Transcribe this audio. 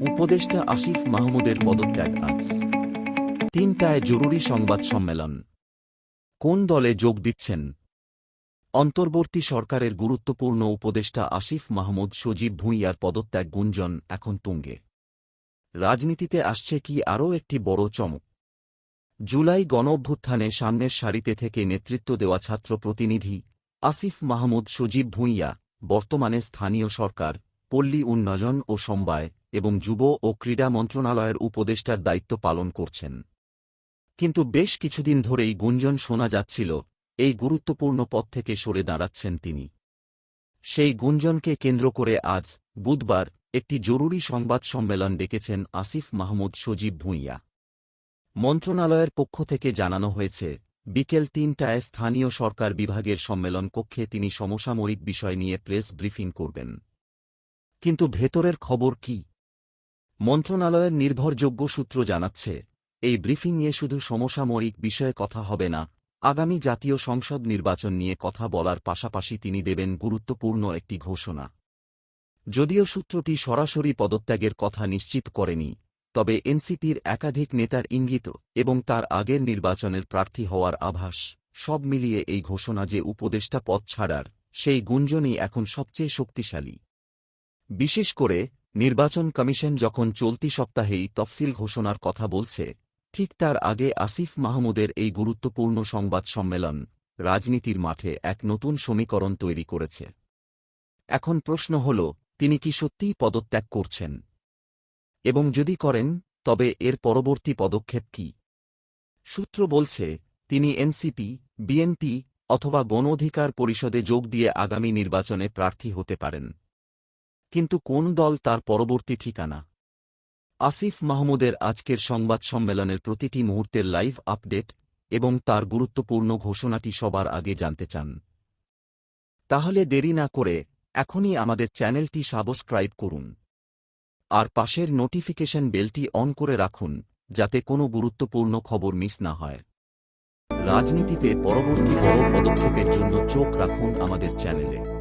উপদেষ্টা আসিফ মাহমুদের পদত্যাগ আজ। তিনটায় জরুরি সংবাদ সম্মেলন। কোন দলে যোগ দিচ্ছেন? অন্তর্বর্তী সরকারের গুরুত্বপূর্ণ উপদেষ্টা আসিফ মাহমুদ সজীব ভূঁইয়ার পদত্যাগ গুঞ্জন এখন তুঙ্গে। রাজনীতিতে আসছে কি আরও একটি বড় চমক? জুলাই গণঅভ্যুত্থানে সামনের সারিতে থেকে নেতৃত্ব দেওয়া ছাত্র প্রতিনিধি আসিফ মাহমুদ সজীব ভূঁইয়া, বর্তমানে স্থানীয় সরকার, পল্লী উন্নয়ন ও সমবায় এবং যুব ও ক্রীড়া মন্ত্রণালয়ের উপদেষ্টার দায়িত্ব পালন করছেন। কিন্তু বেশ কিছুদিন ধরেই গুঞ্জন শোনা যাচ্ছিল, এই গুরুত্বপূর্ণ পদ থেকে সরে দাঁড়াচ্ছেন তিনি। সেই গুঞ্জনকে কেন্দ্র করে আজ বুধবার একটি জরুরি সংবাদ সম্মেলন ডেকেছেন আসিফ মাহমুদ সজীব ভূঁইয়া। মন্ত্রণালয়ের পক্ষ থেকে জানানো হয়েছে, বিকেল তিনটায় স্থানীয় সরকার বিভাগের সম্মেলন কক্ষে তিনি সমসাময়িক বিষয় নিয়ে প্রেস ব্রিফিং করবেন। কিন্তু ভেতরের খবর কি? মন্ত্রণালয়ের নির্ভরযোগ্য সূত্র জানাচ্ছে, এই ব্রিফিং নিয়ে শুধু সমসাময়িক বিষয়ে কথা হবে না, আগামী জাতীয় সংসদ নির্বাচন নিয়ে কথা বলার পাশাপাশি তিনি দেবেন গুরুত্বপূর্ণ একটি ঘোষণা। যদিও সূত্রটি সরাসরি পদত্যাগের কথা নিশ্চিত করেনি, তবে এনসিপির একাধিক নেতার ইঙ্গিত এবং তার আগের নির্বাচনের প্রার্থী হওয়ার আভাস, সব মিলিয়ে এই ঘোষণা যে উপদেষ্টা পদ ছাড়ার, সেই গুঞ্জনই এখন সবচেয়ে শক্তিশালী। বিশেষ করে নির্বাচন কমিশন যখন চলতি সপ্তাহেই তফসিল ঘোষণার কথা বলছে, ঠিক তার আগে আসিফ মাহমুদের এই গুরুত্বপূর্ণ সংবাদ সম্মেলন রাজনীতির মাঠে এক নতুন সমীকরণ তৈরি করেছে। এখন প্রশ্ন হল, তিনি কি সত্যিই পদত্যাগ করছেন? এবং যদি করেন, তবে এর পরবর্তী পদক্ষেপ কি? সূত্র বলছে, তিনি এনসিপি, বিএনপি অথবা গণ অধিকার পরিষদে যোগ দিয়ে আগামী নির্বাচনে প্রার্থী হতে পারেন। কিন্তু কোন দল তার পরবর্তী ঠিকানা? আসিফ মাহমুদের আজকের সংবাদ সম্মেলনের প্রতিটি মুহূর্তের লাইভ আপডেট এবং তার গুরুত্বপূর্ণ ঘোষণাটি সবার আগে জানতে চান। তাহলে দেরি না করে এখনই আমাদের চ্যানেলটি সাবস্ক্রাইব করুন। আর পাশের নোটিফিকেশন বেলটি অন করে রাখুন, যাতে কোনো গুরুত্বপূর্ণ খবর মিস না হয়। রাজনীতিতে পরবর্তী বড় পদক্ষেপের জন্য চোখ রাখুন আমাদের চ্যানেলে।